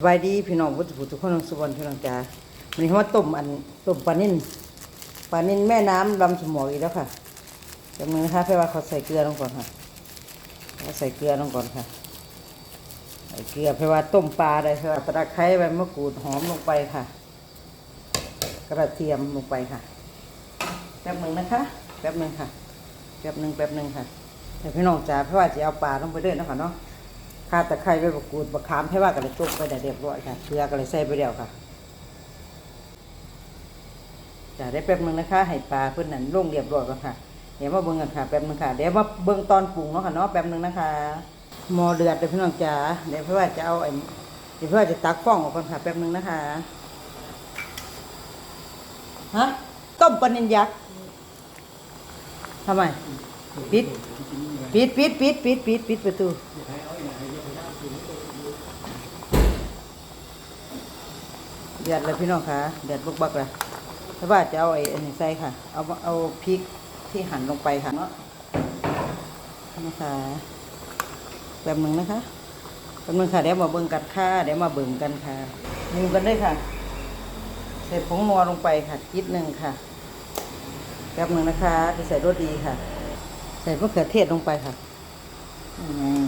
สบายดีพี่น้องพุทธผู้ทุกคนสุวรรณพี่น้องจ๋าวันนี้เขามาต้มอันต้มปลานิ่นปลานิ่นแม่น้ำลำสมออีกแล้วค่ะจำนึงนะคะเพื่อว่าเขาใส่เกลือลงก่อนค่ะเขาใส่เกลือลงก่อนค่ะใส่เกลือเพื่อว่าต้มปลาได้เพื่อว่าตะไคร้ใบมะกรูดหอมลงไปค่ะ กระเทียมลงไปค่ะแป๊บหนึ่งนะคะแป๊บหนึ่งค่ะแป๊บหนึ่งแป๊บหนึ่งค่ะแต่พี่น้องจ๋าเพื่อว่าจะเอาปลาลงไปด้วยนะคะเนาะ ข้าตะไคร้ใบมะกรูดบะขามให้ว่ากันเลยจุกไปได้เรียบร้อยค่ะเกลือกันเลยใส่ไปเดียวค่ะจะได้แป๊บนึงนะคะให้ปลาเพื่อนนั่นลงเรียบร้อยก่อนค่ะเดี๋ยวมาเบิ่งกันค่ะแป๊บนึงค่ะเดี๋ยวมาเบิ่งตอนปรุงเนาะค่ะเนาะแป๊บนึงนะคะหม้อเดือดเดี๋ยวพี่น้องจ๋าเดี๋ยวเพื่อว่าจะเอาไอ้เดี๋ยวเพื่อว่าจะตักฟองออกก่อนค่ะแป๊บนึงนะคะฮะต้มปลานินยักษ์ทำไม ปิดปิดปิดปิดปิดปิดปิดประตู เดือดเลยพี่น้องค่ะเดือดบุกบักเลยถ้าว่าจะเอาไอ้อันนี้ใส่ค่ะ เอาเอาพริกที่หั่นลงไปค่ะเนาะนะคะแป๊บหนึงนะคะแป๊บหนึงค่ะเดี๋ยวมาเบิ่งกันค่ะเดี๋ยวมาเบิ่งกันค่ะดูกันเลยค่ะใส่ผงนัวลงไปค่ะจิดหนึ่งค่ะแป๊บหนึงนะคะจะใส่รสดีค่ะ ส่มะเขือเทศลงไปค่ะอืม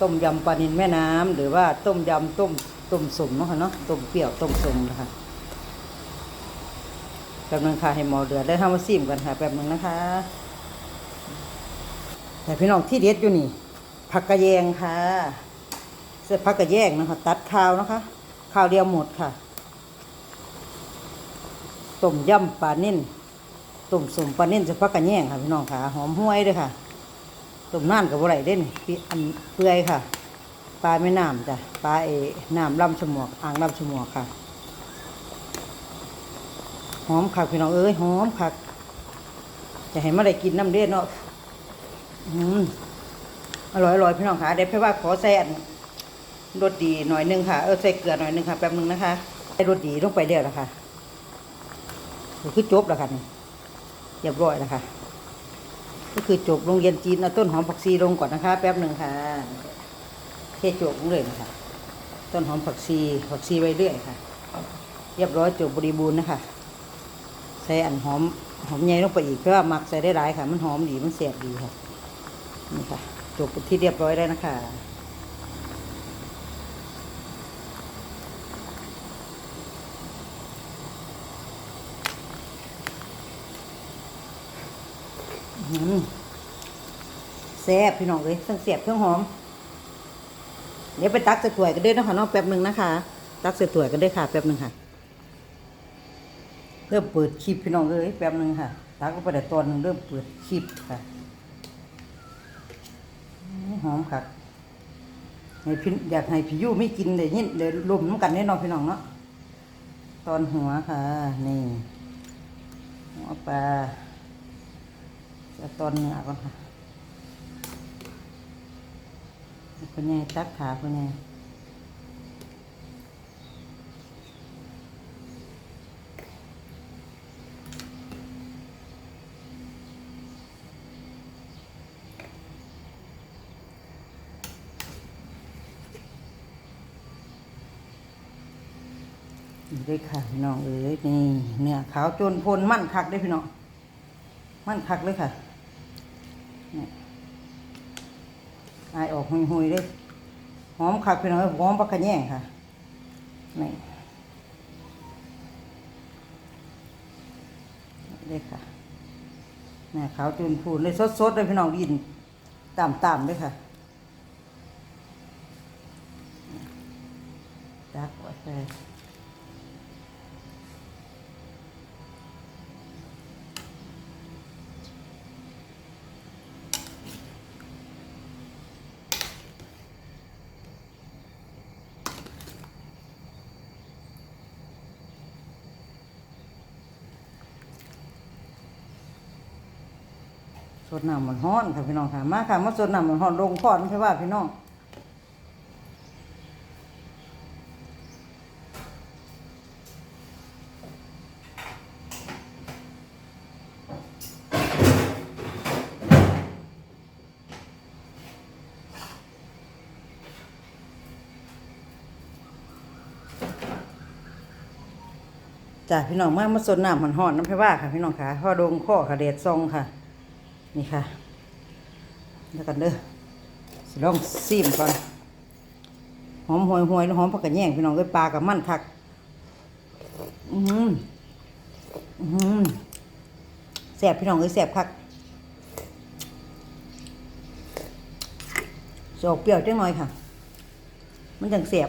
ต้มยำปลานิลแม่น้ำหรือว่าต้มยำต้มต้มสมเนาะค่ะเนาะต้มเปรี้ยวต้มสมนะคะแป๊บนึงค่ะให้หมอเดือดได้ทำมาซิมกันค่ะแป๊บนึงนะคะ แต่พี่น้องที่เด็ดอยู่นี่ ผักกระแยงค่ะ เส้นผักกระแยงนะคะ ตัดข้าวนะคะ ข้าวเดียวหมดค่ะ ต้มยำปลานิ่น ต้มสมปลาเนิ่นจะผักกระแย่งค่ะพี่น้องค่ะหอมห้วยด้วยค่ะต้มน้ำกับอะไรเด่นปีอันเปื่อยค่ะปลาไม่น้ำจ้ะปลาเอน้ำลำฉมวกอ่างลำฉมวกค่ะหอมคักพี่น้องเอ้ยหอมคักจะให้มาได้กินน้ำเด็ดเนาะอืมอร่อยอร่อยพี่น้องค่ะเดี๋ยวพี่ว่าขอใส่อันรสดีหน่อยหนึงค่ะเออใส่เกลือหน่อยหนึงค่ะแป๊บนึงนะคะใส่รสดีลงไปเดียวแล้วค่ะคือจบแล้วค่ะนี่ เรียบร้อยแล้วค่ะ ก็คือจบโรงเรียนจีนเอาต้นหอมผักชีลงก่อนนะคะ แป๊บหนึ่งค่ะเทจบลงเลยนะคะ ต้นหอมผักชีผักชีไว้เรื่อยค่ะ เรียบร้อยจบบริบูรณ์นะคะใส่อันหอมหอมใหญ่ลงไปอีกเพราะว่าหมักใส่ได้หลายค่ะ มันหอมดีมันแสบดีค่ะนี่ค่ะจบที่เรียบร้อยแล้วนะคะ แซ่บพี่น้องเลยทั้งแซ่บทั้งหอม เดี๋ยวไปตักใส่ถ้วยกันด้วยนะคะน้องแป๊บหนึ่งนะคะ ตักใส่ถ้วยกันด้วยค่ะ แป๊บหนึ่งค่ะ เริ่มเปิดคลิปพี่น้องเลยแป๊บหนึ่งค่ะ ตักก็ไปแต่ตอนหนึ่งเริ่มเปิดคลิปค่ะหอมค่ะให้พี่อยากให้พี่ยู่ไม่กินเลยยินเดี๋ยวรวมน้ำกันแน่นอนพี่น้องเนาะตอนหัวค่ะ นี่หัวปลา จะตอนเนื้อก่อนค่ะคนใหญ่ตักขาคนใหญ่นี่ด้วยค่ะพี่น้องเอ้ยนี่เนื้อขาวจนพนมั่นคักได้พี่น้องมั่นคักเลยค่ะ นี่อายออกหุยๆเลยหอมคักพี่น้องเอ้ยหอมปลากระแยงค่ะนี่เลยค่ะเนื้อขาวจนพูนเลยสดๆเลยพี่น้องยินตามๆเลยค่ะตักไว้ใส่ สดน้ำมันห้อนค่ะพี่น้องค่ะ มาค่ะมาสดน้ำมันห้อนลงคอดไม่ใช่ว่าพี่น้องจ้าพี่น้องมามาสดน้ำมันหอนน้ำพิว่าค่ะพี่น้องค่ะพอดงข้อค่ะเด็ดซองค่ะ นี่ค่ะแล้วกันเด้อสิลองซีมก่อนหอมหวยหวยหอมผักกระแยงพี่น้องเอ้ยปลากับมันคักอืมอืมแสบพี่น้องเอ้ยแสบคักจะอกเปรี้ยวจังหน่อยค่ะ มันจังแสบ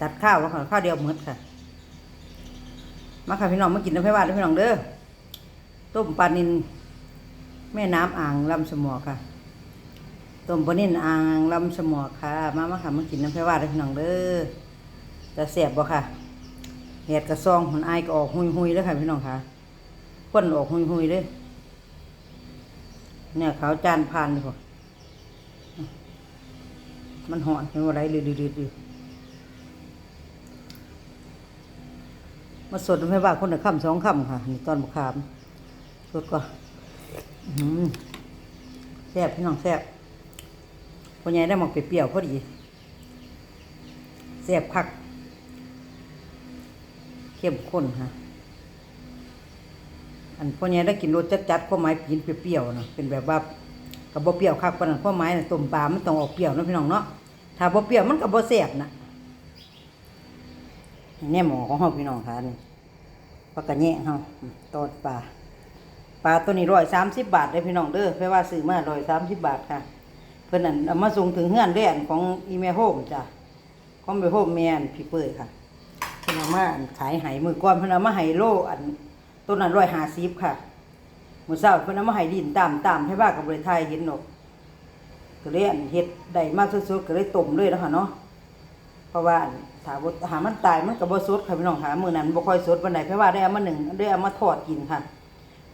ตัดข้าวแล้วค่ะ ข้าวเดียวหมดค่ะ มาค่ะพี่น้องมากินน้ำไผ่บ้านด้วยพี่น้องเด้อ ต้มปลานิน แม่น้ำอ่างลำสมอค่ะต้มปนินอ่างลำสมอค่ะ มามาค่ะมากินน้ำไผ่บ้าด้วยพี่น้องเด้อจะแสบบ่ค่ะเห็ดกระซองมันไอก็ออกหุยหุยๆเลยค่ะพี่น้องค่ะพ่นออกหุยหุยเลยเนี่ยขาวจานพานดีกว่ามันหอนเป็นอะไรลืดๆอยู่มาสดไม่ว่าคนละคำสองคำค่ะ นี่ตอนบุคามสดก็อื้อหือ แซ่บพี่น้องแซ่บพอใหญ่ได้หมกเปรี้ยวพอดีแซ่บคัก เข้มข้นค่ะอันพอใหญ่ได้กินรสจัดๆข้าวไม้ปีนเปรี้ยวๆนะเป็นแบบว่ากับบ่เปรี้ยวคักปนันข้าวไม้ต้มปลามันต้องออกเปรี้ยวนะพี่น้องเนาะถ้าบ่เปรี้ยวมันก็บ่แซ่บนะแน่หมอของเฮาพี่น้องค่ะนี่ปลากระแยงเฮาตอดปลา ลาตัวนี้ร้อยสามสิบบาทเลยพี่น้องเด้อแปลว่าซื้อมาร้อยสามสิบบาทค่ะ เพิ่นนั่นเอามาส่งถึงเฮือนเรียนของอีเมโฮมจ้ะของเมโฮมแมนพี่เปิ้ลค่ะเพิ่นเอามาอันขายไหมือก่อนเพิ่นเอามาให้โลอันต้นนั้นร้อยห้าสิบค่ะมือเช้าเพิ่นเอามาให้ดินตามตามให้ว่ากับบริไทยเห็นดอกก็เลยอันเฮ็ดได้มากสุดๆก็เลยต้มเลยแล้วค่ะเนาะเพราะว่าถ้าบ่หามันตายมันก็บ่สดค่ะพี่น้องค่ะมื้อนั้นบ่ค่อยสดปานใดเพราะว่าได้เอามาหนึ่งได้เอามาทอดกินค่ะ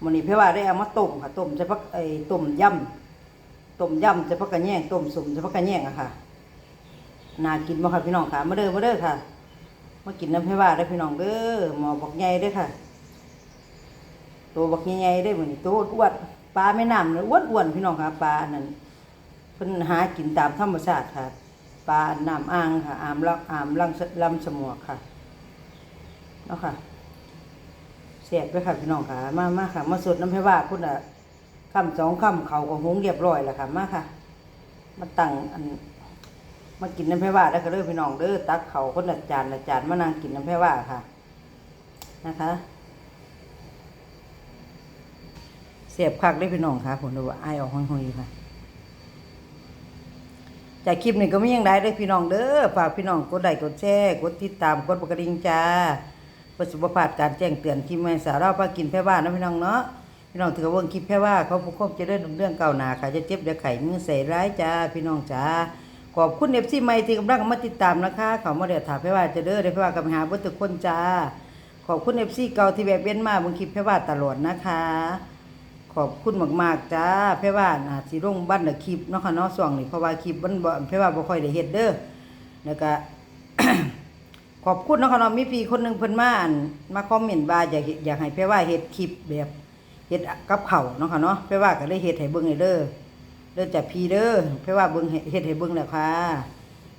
มื้อนี้เพราะว่าได้เอามาต้มค่ะต้มใส่ผักไอ้ต้มยำต้มยำใส่ผักกระแยงต้มสุ่มใส่ผักกระแยงอะค่ะน่ากินบ่ค่ะพี่น้องค่ะมาเด้อมาเด้อค่ะมากินน้ำเพว่าได้พี่น้องเด้อหมอบักใหญ่ด้ค่ะ ตัวบักใหญ่ๆได้อมื้อนตัวอ้วนปลาแม่น้ำเนี่ยอ้วนๆพี่น้องค่ะปลาอันนั้นเพิ่นหากินตามธรรมชาติค่ะปลาน้ำอ่างค่ะอามลักอามลังลำสมวกค่ะเนาะค่ะ เสียบไปค่ะพี่น้องค่ะ มามาค่ะ มาสดน้ำให้ว่าพุ่นอะคำสองคำเขาก็หงเรียบร้อยแล้วค่ะ มาค่ะ มาตั้งอันมากินน้ำให้ว่าแล้วก็เด้อพี่น้องเด้อตักเขาคนละจานละจานมานั่งกินน้ำให้ว่าค่ะ นะคะเสียบคักได้พี่น้องค่ะผมดูว่าไอออกห้อยๆค่ะจากคลิปนี้ก็ไม่ยังได้เลยพี่น้องเด้อฝากพี่น้องกดไลค์กดแชร์กดติดตามกดกระดิ่งจ้า เพื่อสุขภาพการแจ้งเตือนคลิปใหม่สาระพากินแพร่บ้านนะพี่น้องเนาะพี่น้องถือว่าเบิ่งคลิปแพร่ว่าเขาผู้คบจะได้เรื่องเก่าหนาค่ะจะเจ็บเดี๋ยวไข่มือใส่ร้ายจ้าพี่น้องจ้าขอบคุณเอฟซีใหม่ที่กำลังมาติดตามนะคะเขามาเดี๋ยวถามแพร่ว่าจะเด้อได้แพร่ว่ากับหาบุตรคนจ้าขอบคุณเอฟซีเก่าที่แบบเว้นมาเบิ่งคลิปแพร่ว่าตลอดนะคะ ขอบคุณมากๆจ้าเพ่ว่าน่าสิลงบ้านละคลิปเนาะค่ะเนาะส่วงนี้เพราะว่าคลิปมันบ่เพ่ว่าบ่ค่อยได้เฮ็ดเด้อแล้วก็ ขอบคุณนะค่ะเนาะมีพี่คนหนึ่งเพิ่นมาอ่านมาคอมเมนต์ว่าอยากอยากให้เพ่ว่าเฮ็ดคลิปแบบเฮ็ดกับข้าเนาะค่ะเนาะเพ่ว่าก็เลยเฮ็ดให้เบิ่งให้เด้อเด้อจากพี่เด้อเพ่ว่าเบิ่งเห้เฮ็ดให้เบิ่งแล้วค่ะ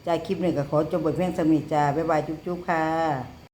จากคลิปนี้ก็ขอจบไว้เพียงสมิจ้าบ๊ายบายจุ๊บๆค่ะ